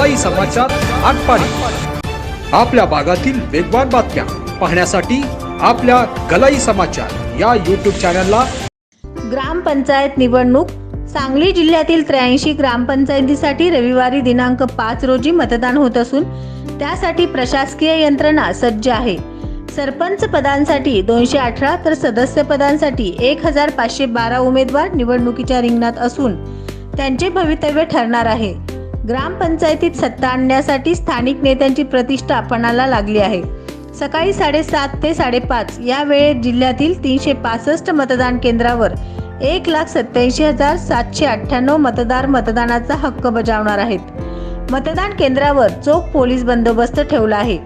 गलाई समाचार आटपाडी. आपल्या भागातील वेगवान बातम्या पाहण्यासाठी आपल्या गलाई समाचार या यूट्यूब चॅनलला ग्रामपंचायत निवडणूक. सांगली जिल्ह्यातील त्र्याऐंशी ग्रामपंचायतीसाठी रविवारी दिनांक पाच रोजी मतदान होत असून त्यासाठी प्रशासकीय यंत्रणा सज्ज आहे. सरपंच पदांसाठी दोनशे अठरा तर सदस्य पदांसाठी एक हजार पाचशे बारा उमेदवार निवडणुकीच्या रिंगणात असून त्यांचे भवितव्य ठरणार आहे. ग्रामपंचायतीत सत्ता आणण्यासाठी स्थानिक नेत्यांची प्रतिष्ठा पणाला लागली आहे. सकाळी साडेसात ते साडेपाच या वेळेत जिल्ह्यातील तीनशे पासष्ट मतदान केंद्रावर एक लाख सत्याऐंशी हजार सातशे अठ्ठ्याण्णव मतदार मतदानाचा हक्क बजावणार आहेत. मतदान केंद्रावर चोख पोलीस बंदोबस्त ठेवला आहे.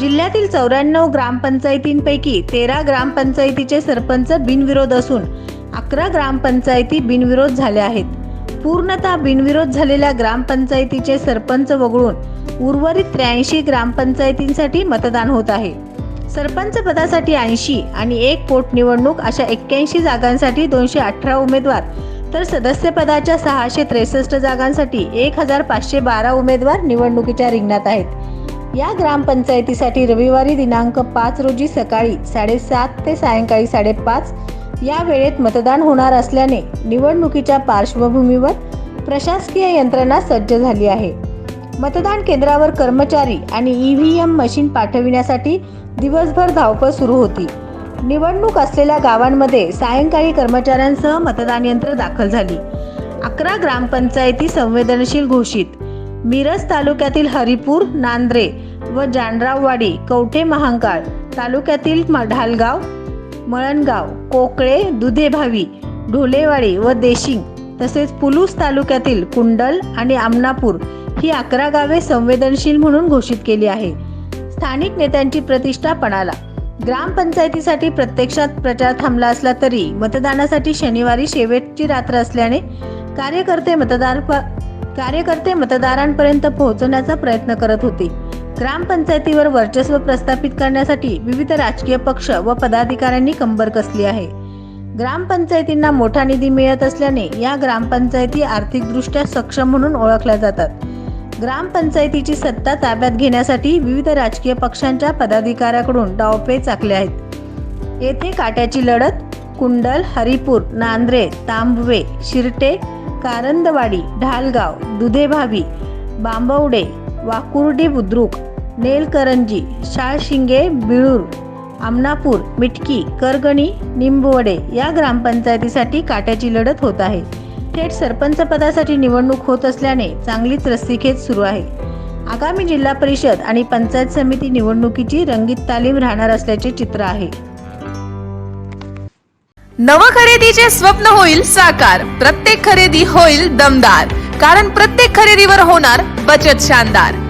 जिल्ह्यातील चौऱ्याण्णव ग्रामपंचायतींपैकी तेरा ग्रामपंचायतीचे सरपंच बिनविरोध असून अकरा ग्रामपंचायती बिनविरोध झाल्या आहेत. पूर्णतः बिनविरोध झालेल्या ग्रामपंचायतीचे सरपंच वगळून उर्वरित त्र्याऐंशी ग्रामपंचायतींसाठी मतदान होत आहे. सरपंच पदासाठी ऐंशी आणि एक पोटनिवडणूक अशा एक्क्याऐंशी जागांसाठी दोनशे अठरा उमेदवार तर सदस्य पदाच्या सहाशे त्रेसष्ट जागांसाठी एक हजार पाचशे बारा उमेदवार निवडणुकीच्या रिंगणात आहेत. या ग्रामपंचायतीसाठी रविवारी दिनांक पाच रोजी सकाळी साडेसात ते सायंकाळी साडेपाच या वेळेत मतदान होणार असल्याने निवडणुकीच्या पार्श्वभूमीवर प्रशासकीय यंत्रणा सज्ज झाली आहे. मतदान केंद्रावर कर्मचारी आणि ई व्ही एम मशीन पाठविण्यासाठी दिवसभर धावपळ सुरू होती. निवडणूक असलेल्या गावांमध्ये सायंकाळी कर्मचाऱ्यांसह मतदान यंत्र दाखल झाली. अकरा ग्रामपंचायती संवेदनशील घोषित. मिरज तालुक्यातील हरिपूर नांद्रे व जानराववाडी कवठे महांकाळ तालुक्यातील म- ढालगाव मळणगाव कोकळे दुधेभावी ढोलेवाडी व देशिंग तसेच पुलूस तालुक्यातील कुंडल आणि आमनापूर ही अकरा गावे संवेदनशील म्हणून घोषित केली आहे. स्थानिक नेत्यांची प्रतिष्ठा पणाला ग्रामपंचायतीसाठी प्रत्यक्षात प्रचार थांबला असला तरी मतदानासाठी शनिवारी शेवटची रात्र असल्याने कार्यकर्ते मतदार कार्यकर्ते मतदारांपर्यंत पोहोचवण्याचा प्रयत्न करत होते. ग्रामपंचायतीवर वर्चस्व प्रस्थापित करण्यासाठी विविध राजकीय पक्ष व पदाधिकाऱ्यांनी कंबर कसली आहे. ग्रामपंचायतींना मोठा निधी मिळत असल्याने या ग्रामपंचायती आर्थिकदृष्ट्या सक्षम म्हणून ओळखल्या जातात. ग्रामपंचायतीची सत्ता ताब्यात घेण्यासाठी विविध राजकीय पक्षांच्या पदाधिकाऱ्याकडून डावपे चाकले आहेत. येथे काट्याची लढत कुंडल हरिपूर नांद्रे तांबवे शिरटे कारंदवाडी ढालगाव दुधेभावी बांबवडे वाकुर्डी बुद्रुक नेलकरंजी शाळशिंगे बिळूर आमनापूर मिटकी करगणी निंबवडे या ग्रामपंचायतीसाठी काट्याची लढत होत आहे. थेट सरपंच पदासाठी निवडणूक होत असल्याने चांगलीच रस्सीखेच सुरू आहे. आगामी जिल्हा परिषद आणि पंचायत समिती निवडणुकीची रंगीत तालीम राहणार असल्याचे चित्र आहे. नव खरेदीचे स्वप्न होईल साकार प्रत्येक खरेदी होईल दमदार कारण प्रत्येक खरेदीवर होणार बचत शानदार.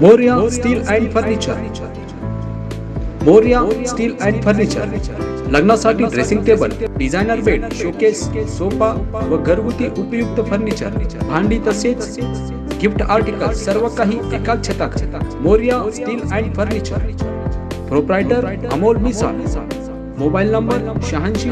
Morya steel and furniture Morya steel and furniture लग्नासाठी dressing table designer bed showcase sofa व घरगुती उपयुक्त फर्निचर भांडी तसेच गिफ्ट आर्टिकल सर्व काही एकाच छताखाली Morya steel and furniture proprietor Amol Misa mobile number शहाऐंशी